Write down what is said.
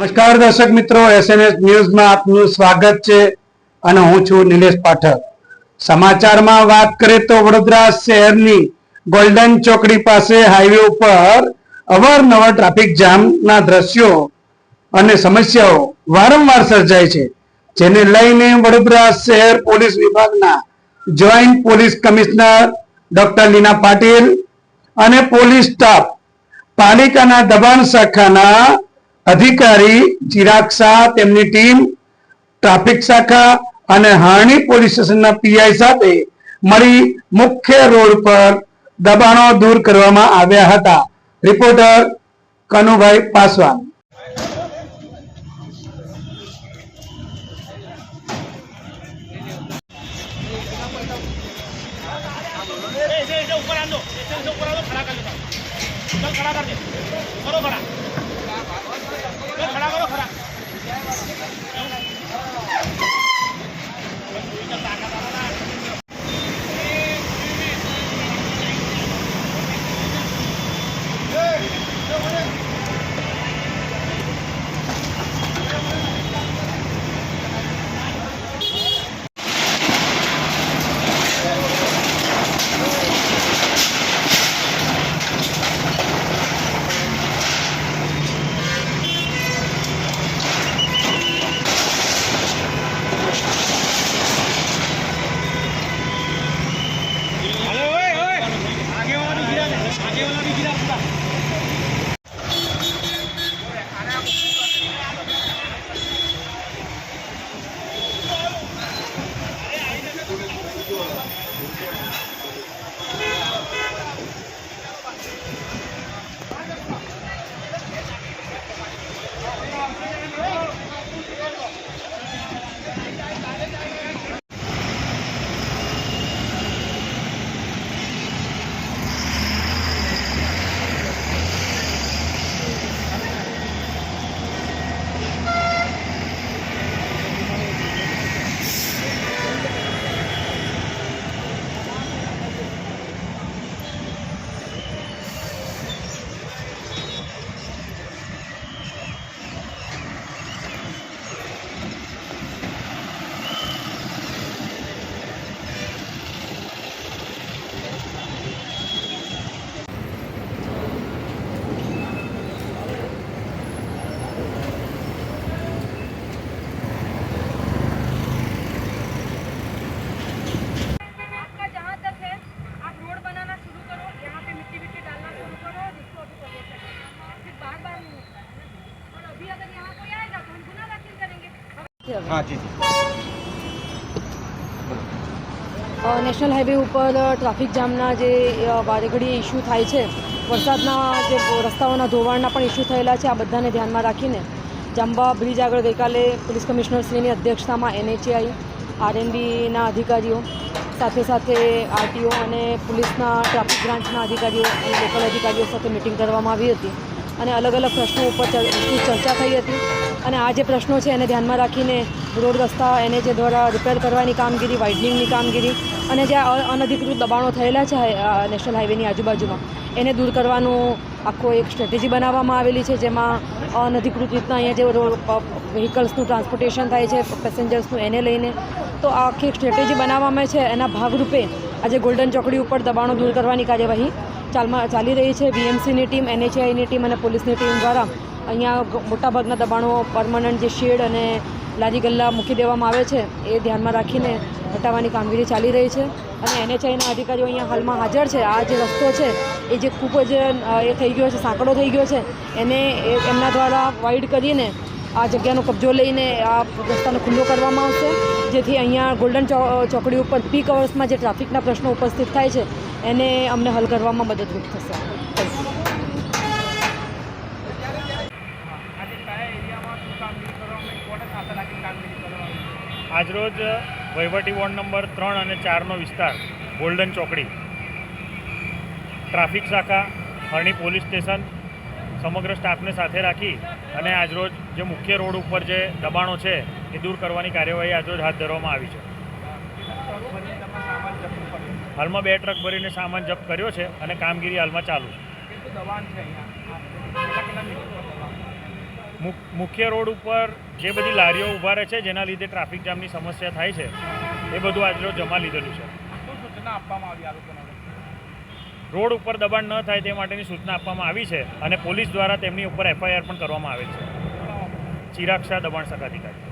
નમસ્કાર દર્શક મિત્રો એસએનએસ ન્યૂઝમાં આપનું સ્વાગત છે અને હું છું નિલેશ પાઠક. સમાચારમાં વાત કરીએ તો વડોદરા શહેરની ગોલ્ડન ચોકડી પાસે હાઈવે ઉપર અવારનવાર ટ્રાફિક જામના દ્રશ્યો અને સમસ્યાઓ વારંવાર સર્જાય છે, જેને લઈને વડોદરા શહેર પોલીસ વિભાગના joint police commissioner doctor Leena Patil અને પોલીસ સ્ટાફ પાલિકાના દબાણ શાખાના અધિકારી, ચિરાગ શાહ, તેમની ટીમ, ટ્રાફિક શાખા અને હાણી પોલીસ સ્ટેશનના પીઆઈ સાથે મળી મુખ્ય રોડ પર દબાણો દૂર કરવામાં આવ્યા હતા. રિપોર્ટર કનુભાઈ પાસવાન. ઉપર આંદો ઉપર આંદો ખડા કરી દો. કરો ખડા ખડા કરો ખરા. છે નેશનલ હાઈવે ઉપર ટ્રાફિક જામના જે વારેઘડીએ ઇસ્યુ થાય છે વરસાદના જે રસ્તાઓના ધોવાણના પણ ઇસ્યુ થયેલા છે આ બધાને ધ્યાનમાં રાખીને. જાંબા બ્રિજ આગળ ગઈકાલે પોલીસ કમિશનરશ્રીની અધ્યક્ષતામાં એનએચઆઈ આરએનબીના અધિકારીઓ સાથે સાથે આરટીઓ અને પોલીસના ટ્રાફિક બ્રાન્ચના અધિકારીઓ અને લોકલ અધિકારીઓ સાથે મિટિંગ કરવામાં આવી હતી. અને અલગ અલગ પ્રશ્નો ઉપર ચર- ચર્ચા થઈ હતી. અને આ જે પ્રશ્નો છે એને ધ્યાનમાં રાખીને રોડ રસ્તા, એને જે દ્વારા રિપેર કરવાની કામગીરી વાઇડનિંગની કામગીરી અને જે અનધિકૃત દબાણો થયેલા છે નેશનલ હાઈવેની આજુબાજુમાં, એને દૂર કરવાનું આખો એક સ્ટ્રેટેજી બનાવવામાં આવેલી છે, જેમાં અનધિકૃત રીતના અહીંયા જે રોડ વ્હીકલ્સનું ટ્રાન્સપોર્ટેશન થાય છે પેસેન્જર્સનું એને લઈને. તો આખી એક સ્ટ્રેટેજી બનાવવામાં છે. એના ભાગરૂપે આજે ગોલ્ડન ચોકડી ઉપર દબાણો દૂર કરવાની કાર્યવાહી ચાલમાં ચાલી રહી છે. વીએમસીની ટીમ, એનએચઆઈની ટીમ અને પોલીસની ટીમ દ્વારા અહીંયા મોટાભાગના દબાણો પરમનન્ટ જે શેડ અને લારી ગલ્લા મૂકી દેવામાં આવે છે, એ ધ્યાનમાં રાખીને હટાવવાની કામગીરી ચાલી રહી છે. અને એનએચઆઈના અધિકારીઓ અહીંયા હાલમાં હાજર છે. આ જે રસ્તો છે, એ જે ખૂબ જ એ થઈ ગયો છે, સાંકડો થઈ ગયો છે. એને એમના દ્વારા વાઇડ કરીને આ જગ્યાનો કબજો લઈને આ રસ્તાને ખુલ્લો કરવામાં આવશે. જેથી અહીંયા ગોલ્ડન ચોકડી ઉપર પીક અવર્સમાં જે ટ્રાફિકના પ્રશ્નો ઉપસ્થિત થાય છે એને અમને હલ કરવામાં મદદરૂપ થશે. આજરોજ વહીવટી વોર્ડ નંબર ત્રણ અને ચારનો વિસ્તાર ગોલ્ડન ચોકડી, ટ્રાફિક શાખા, હરણી પોલીસ સ્ટેશન સમગ્ર સ્ટાફને સાથે રાખી અને આજરોજ જે મુખ્ય રોડ ઉપર જે દબાણો છે એ દૂર કરવાની કાર્યવાહી આજરોજ હાથ ધરવામાં આવી છે. હાલમાં બે ટ્રક ભરીને સામાન જપ્ત કર્યો છે અને કામગીરી હાલમાં ચાલુ છે. મુખ્ય રોડ ઉપર જે બધી લારીઓ ઊભા રહે છે, જેના લીધે ટ્રાફિક જામની સમસ્યા થાય છે, એ બધું આજરોજ જમા લીધેલું છે. રોડ ઉપર દબાણ ન થાય તે માટેની સૂચના આપવામાં આવી છે અને પોલીસ દ્વારા તેમની ઉપર એફઆઈઆર પણ કરવામાં આવેલ છે. ચિરાક્ષા દબાણ શાખા અધિકારી